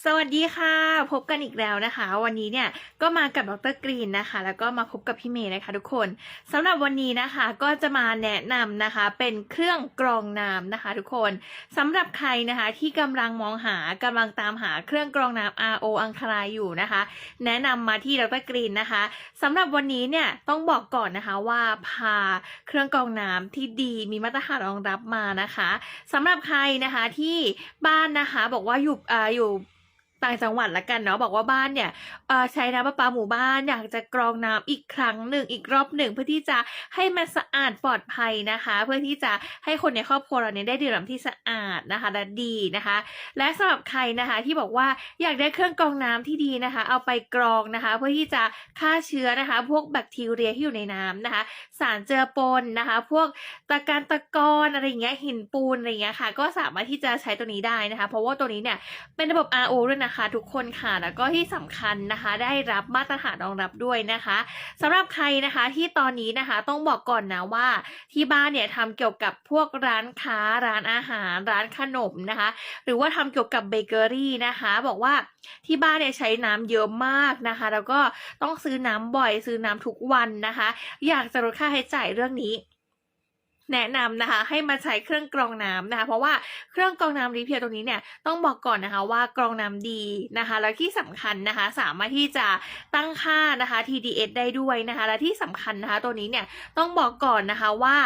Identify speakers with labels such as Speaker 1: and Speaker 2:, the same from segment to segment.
Speaker 1: สวัสดีค่ะ พบกันอีกแล้วนะคะ วันนี้เนี่ยก็มากับดรกรีนนะคะ แล้วก็มาพบกับพี่เมย์นะคะ ทุกคนสำหรับวันนี้นะคะก็จะมาแนะนำนะคะ เป็นเครื่องกรองน้ำนะคะ ทุกคนสำหรับใครนะคะที่กำลังมองหากำลังตามหาเครื่องกรองน้ำ RO อังคารายอยู่นะคะ แนะนำมาที่ดรกรีนนะคะสำหรับวันนี้เนี่ยต้องบอกก่อนนะคะว่าพาเครื่องกรองน้ำที่ดีมีมาตรฐานรองรับมานะคะสำหรับใครนะคะที่บ้านนะคะบอกว่าอยู่อ่าอยู่ ต่างจังหวัดละกันเนาะบอกว่าบ้านเนี่ยใช้น้ำประปาหมู่บ้านอยากจะกรองน้ำอีกครั้งหนึ่งอีกรอบหนึ่งเพื่อที่จะให้มันสะอาดปลอดภัยนะคะ เพื่อที่จะให้คนในครอบครัวเราเนี่ยได้ดื่มน้ำที่สะอาดนะคะและดีนะคะ และสำหรับใครนะคะที่บอกว่าอยากได้เครื่องกรองน้ำที่ดีนะคะ เอาไปกรองนะคะ เพื่อที่จะฆ่าเชื้อนะคะ พวกแบคทีเรียที่อยู่ในน้ำนะคะ สารเจือปนนะคะ พวกตะการตะกอนอะไรเงี้ยหินปูนอะไรเงี้ยค่ะ ก็สามารถที่จะใช้ตัวนี้ได้นะคะ เพราะว่าตัวนี้เนี่ยเป็นระบบ RO ด้วยนะคะทุกคนค่ะแล้วก็ที่สำคัญนะคะ ได้รับมาตรฐานรองรับด้วยนะคะสำหรับใครนะคะที่ตอนนี้นะคะต้องบอกก่อนนะว่าที่บ้านเนี่ยทำเกี่ยวกับพวกร้านค้าร้านอาหาร ร้านขนมนะคะ หรือว่าทำเกี่ยวกับเบเกอรี่นะคะ บอกว่าที่บ้านเนี่ยใช้น้ำเยอะมากนะคะ แล้วก็ต้องซื้อน้ำบ่อยซื้อน้ำทุกวันนะคะ อยากจะลดค่าใช้จ่ายเรื่องนี้ แนะนำนะคะ ให้มาใช้เครื่องกรองน้ำนะคะ เพราะว่าเครื่องกรองน้ำรีเพียตรงนี้เนี่ยต้องบอกก่อนนะคะว่ากรองน้ำดีนะคะ แล้วที่สำคัญนะคะ สามารถที่จะตั้งค่านะคะ TDS ได้ด้วยนะคะ และที่สำคัญนะคะ ตัวนี้เนี่ยต้องบอกก่อนนะคะว่า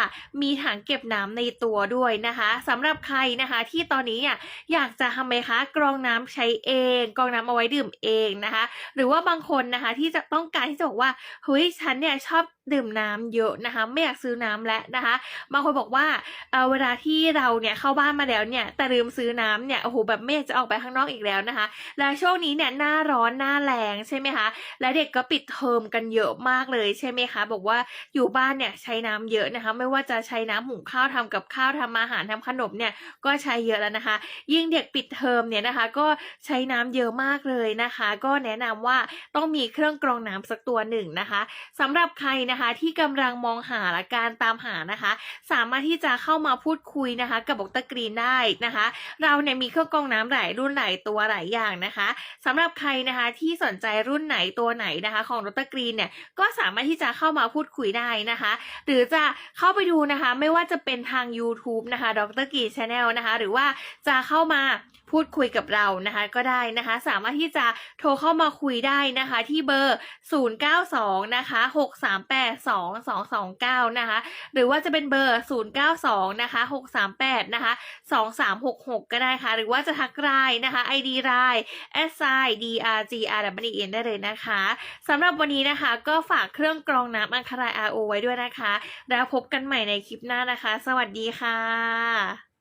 Speaker 1: มีถังเก็บน้ำในตัวด้วยนะคะสำหรับใครนะคะที่ตอนนี้เนี่ยอยากจะทำไหมคะกรองน้ำใช้เอง กรองน้ำเอาไว้ดื่มเองนะคะ หรือว่าบางคนนะคะที่จะต้องการที่จะบอกว่าเฮ้ยฉันเนี่ยชอบ ดื่มน้ำเยอะนะคะ ไม่อยากซื้อน้ำแล้วนะคะบางคนบอกว่าเอ่อเวลาที่เราเนี่ยเข้าบ้านมาแล้วเนี่ยแต่ลืมซื้อน้ำเนี่ยโอ้โหแบบไม่อยากจะออกไปข้างนอกอีกแล้วนะคะ แล้วช่วงนี้เนี่ยหน้าร้อนหน้าแรงใช่ไหมคะและเด็กก็ปิดเทอมกันเยอะมากเลยใช่ไหมคะบอกว่าอยู่บ้านเนี่ยใช้น้ำเยอะนะคะ ไม่ว่าจะใช้น้ำหุงข้าวทำกับข้าวทำอาหารทำขนมเนี่ยก็ใช้เยอะแล้วนะคะ ยิ่งเด็กปิดเทอมเนี่ยนะคะ ก็ใช้น้ำเยอะมากเลยนะคะ ก็แนะนำว่าต้องมีเครื่องกรองน้ำสักตัวหนึ่งนะคะสำหรับใครนะคะ ที่กำลังมองหาและการตามหานะคะ สามารถที่จะเข้ามาพูดคุยนะคะ กับดรกรีนได้นะคะ เราเนี่ยมีเครื่องกรองน้ำหลายรุ่นหลายตัวหลายอย่างนะคะสำหรับใครนะคะที่สนใจรุ่นไหนตัวไหนนะคะ ของดรกรีนเนี่ยก็สามารถที่จะเข้ามาพูดคุยได้นะคะ หรือจะเข้าไปดูนะคะ ไม่ว่าจะเป็นทาง YouTube นะคะดรกรีนชาแนลนะคะ หรือว่าจะเข้ามาพูดคุยกับเรานะคะก็ได้นะคะ สามารถที่จะโทรเข้ามาคุยได้นะคะ ที่เบอร์ 092นะคะ638 2229นะคะหรือว่าจะเป็นเบอร์ 092นะคะ638นะคะ2366 ก็ได้ค่ะ หรือว่าจะทักไลน์นะคะ ID ไลน์ s i d r g r w n ได้เลยนะคะสำหรับวันนี้นะคะ ก็ฝากเครื่องกรองน้ำอังคาราย RO ไว้ด้วยนะคะ แล้วพบกันใหม่ในคลิปหน้านะคะ สวัสดีค่ะ